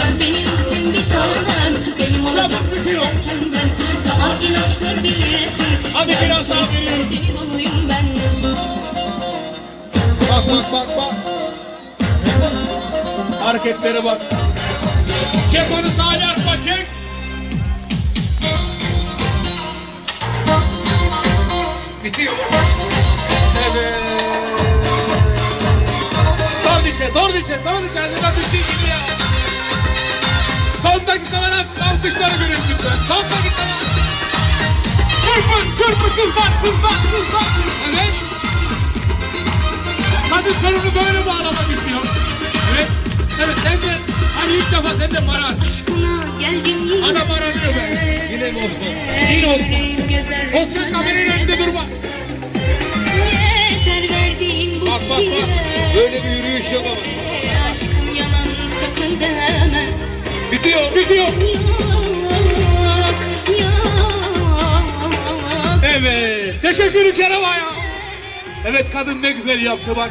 Sen benimsin bir tanem? Benim olacaksın erkenden Sana ilaçtır bilirsin. Hadi ben biraz daha veriyorum. Benim onuyum ben. Bak bak bak bak. Hareketlere bak. Çek onu sağa yapma çek. Bitiyor. Evet. Tordice, tordice, tordice, tordice, tordice, tordice, tordice, dakikalara alkışları görün lütfen. Son dakikalara. Çırpın, çırpın kızlar, kızlar, kızlar. Evet. Kadın sorunu böyle bağlamak istiyor. Evet. Evet sen de hani ilk defa sen de para. Aşkına geldim yine Adam aranıyor be. Yine mi Osman? Yine Osman. Osman kameranın önünde durma. Yeter verdiğin bu Bak, bak, bak. Böyle bir yürüyüş yok ama. Aşkım yalan sakın deme Bitiyor. Bitiyor. Yok yok Evet. Teşekkür Kerem Aya. Evet kadın ne güzel yaptı bak.